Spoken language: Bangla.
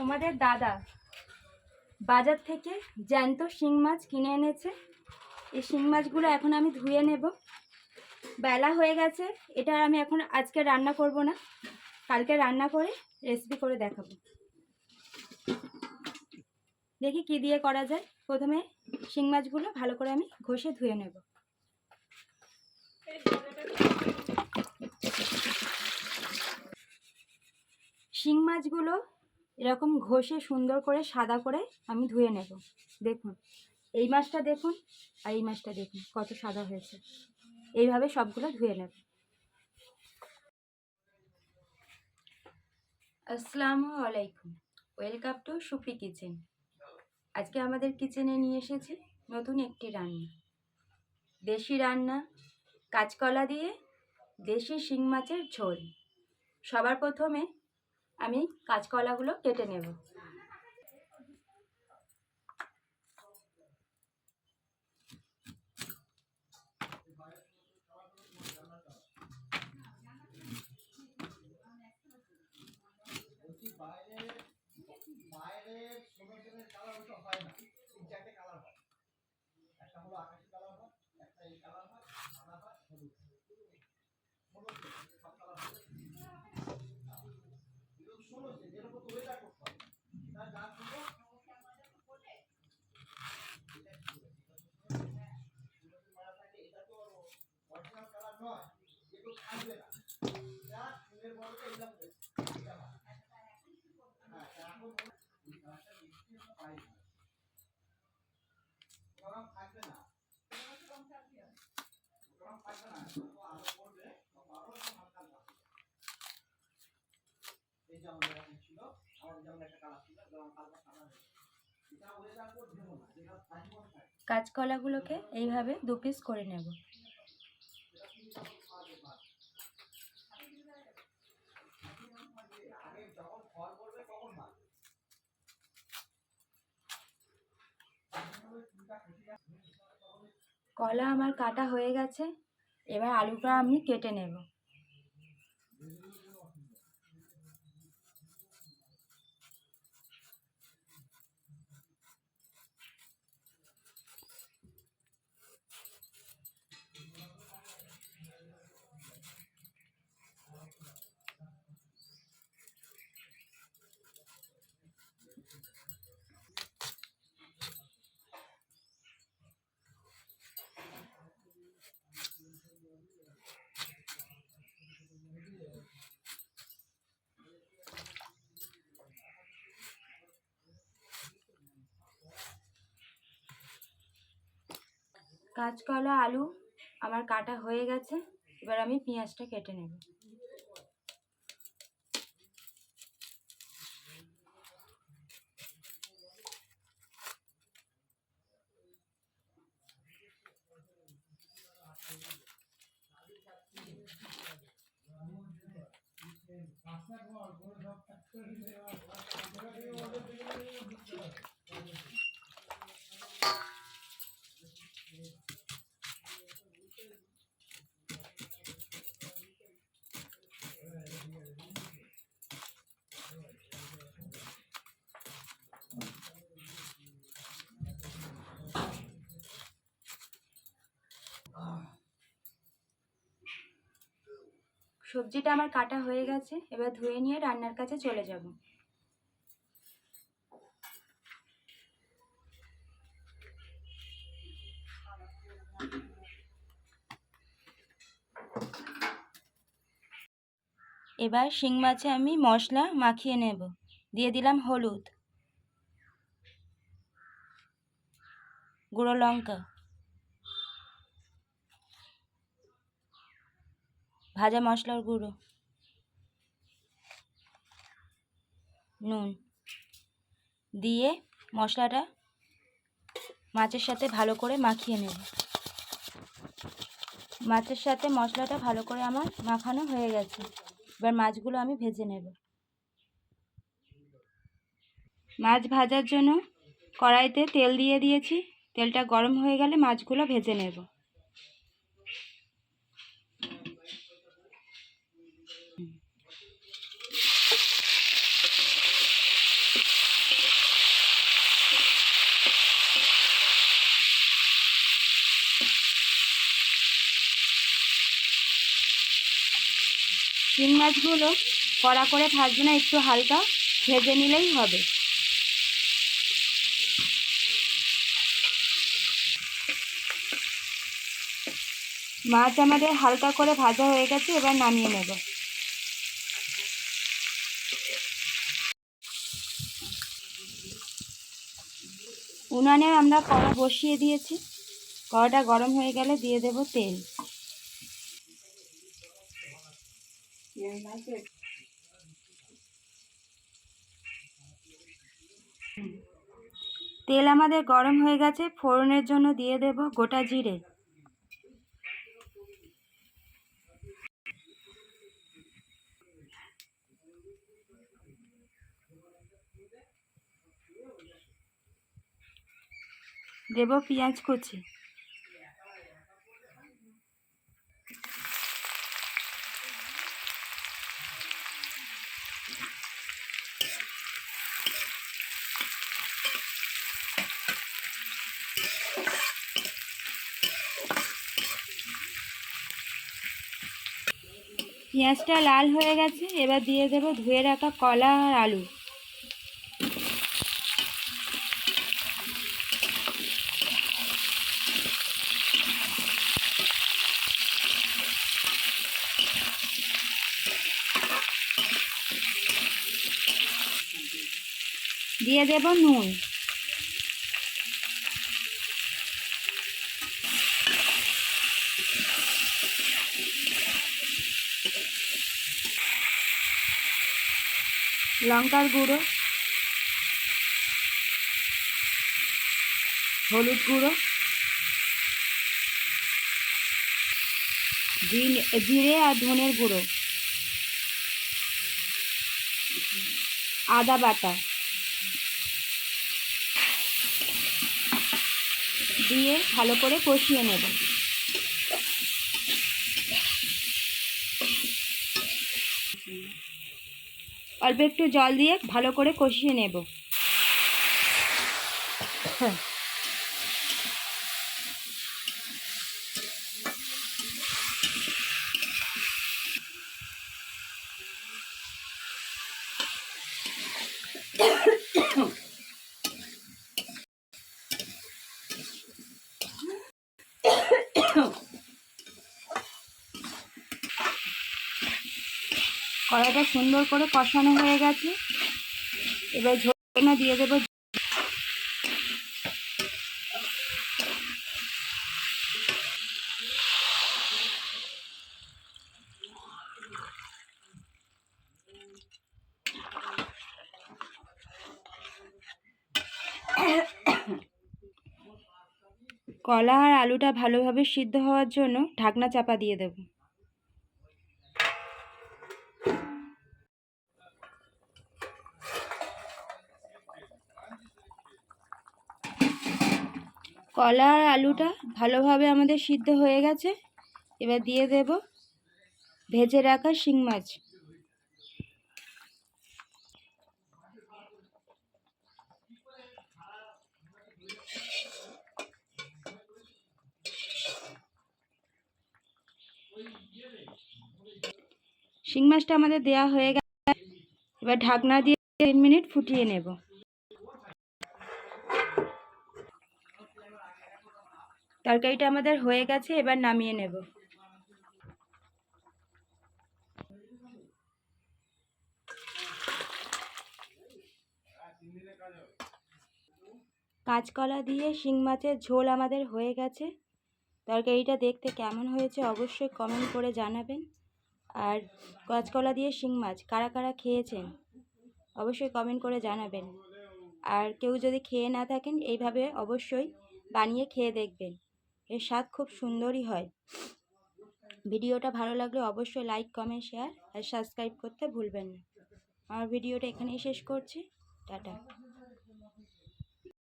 তোমাদের দাদা বাজার থেকে জ্যান্ত শিং মাছ কিনে এনেছে। এই শিং মাছগুলো এখন আমি ধুয়ে নেব। বেলা হয়ে গেছে, এটা আমি এখন আজকে রান্না করব না। কালকে রান্না করে রেসিপি করে দেখাবো। দেখি কি দিয়ে করা যায়। প্রথমে শিং মাছগুলো ভালো করে আমি ঘষে ধুয়ে নেব। শিং মাছগুলো এরকম ঘষে সুন্দর করে সাদা করে আমি ধুয়ে নেব। দেখুন, এই মাছটা দেখুন আর এই মাছটা দেখুন, কত সাদা হয়েছে। এইভাবে সবগুলো ধুয়ে নেব। আসসালামু আলাইকুম, ওয়েলকাম টু সুফি কিচেন। আজকে আমাদের কিচেনে নিয়ে এসেছি নতুন একটি রান্না। দেশি রান্না, কাঁচকলা দিয়ে দেশি শিং মাছের ঝোল। সবার প্রথমে আমি কাঁচকলাগুলো কেটে নেব। কাঁচকলাগুলোকে এইভাবে দু পিস করে নেব। কলা আমার কাটা হয়ে গেছে। এবার আলুটা আমি কেটে নেব। কাঁচকলা আলু আমার কাটা হয়ে গেছে। এবার আমি পেঁয়াজটা কেটে নেব। সবজিটা আমার কাটা হয়ে গেছে, এবার ধুয়ে নিয়ে রান্নার কাছে চলে যাব। এবার শিং মাছে আমি মশলা মাখিয়ে নেব। দিয়ে দিলাম হলুদ, গুঁড়ো লঙ্কা। ভাজা মশলার গুঁড়ো। নুন দিয়ে মশলাটা মাছের সাথে ভালো করে মাখিয়ে নেব। মাছের সাথে মশলাটা ভালো করে আমার মাখানো হয়ে গেছে। এবার মাছগুলো আমি ভেজে নেব। মাছ ভাজার জন্য কড়াইতে তেল দিয়ে দিয়েছি। তেলটা গরম হয়ে গেলে মাছগুলো ভেজে নেব। শিং মাছগুলো কড়া করে ভাজবে না, একটু হালকা ভেজে নিলেই হবে। মাছ আমাদের হালকা করে ভাজা হয়ে গেছে, এবার নামিয়ে নেব। উনানে আমরা কড়া বসিয়ে দিয়েছি। কড়াটা গরম হয়ে গেলে দিয়ে দেব তেল। তেল আমাদের গরম হয়ে গেছে ফোড়নের জন্য দিয়ে দেব গোটা জিরে। দেব পেঁয়াজ কুচি। পেঁয়াজটা লাল হয়ে গেছে, এবার দিয়ে দেব ধুয়ে রাখা কলা আর আলু। দিয়ে দেব নুন। লঙ্কার গুঁড়ো, হলুদ গুঁড়ো জিরে- আর ধনের গুঁড়ো, আদা বাটা দিয়ে ভালো করে কষিয়ে নেব। অল্প একটু জল দিয়ে ভালো করে কষিয়ে নেব। কড়াইটা সুন্দর করে কষানো হয়ে গেছে। এবার ঝোল দিয়ে দেবো। কলা আর আলুটা ভালোভাবে সিদ্ধ হওয়ার জন্য ঢাকনা চাপা দিয়ে দেব। কলা আর আলুটা ভালোভাবে আমাদের সিদ্ধ হয়ে গেছে। এবার দিয়ে দেব ভেজে রাখা শিং মাছ। শিং মাছটা আমাদের দেয়া হয়ে গেছে। এবার ঢাকনা দিয়ে তিন মিনিট ফুটিয়ে নেব। তরকারিটা আমাদের হয়ে গেছে, এবার নামিয়ে নেব। কাঁচকলা দিয়ে শিং মাছের ঝোল আমাদের হয়ে গেছে। তরকারিটা দেখতে কেমন হয়েছে অবশ্যই কমেন্ট করে জানাবেন। আর কাঁচকলা দিয়ে শিং মাছ কারা কারা খেয়েছেন অবশ্যই কমেন্ট করে জানাবেন। আর কেউ যদি খেয়ে না থাকেন, এইভাবে অবশ্যই বানিয়ে খেয়ে দেখবেন। এর স্বাদ খুব সুন্দরই হয়। ভিডিওটা ভালো লাগলে অবশ্যই লাইক কমেন্ট শেয়ার আর সাবস্ক্রাইব করতে ভুলবেন না। আমার ভিডিওটা এখানেই শেষ করছি। টাটা।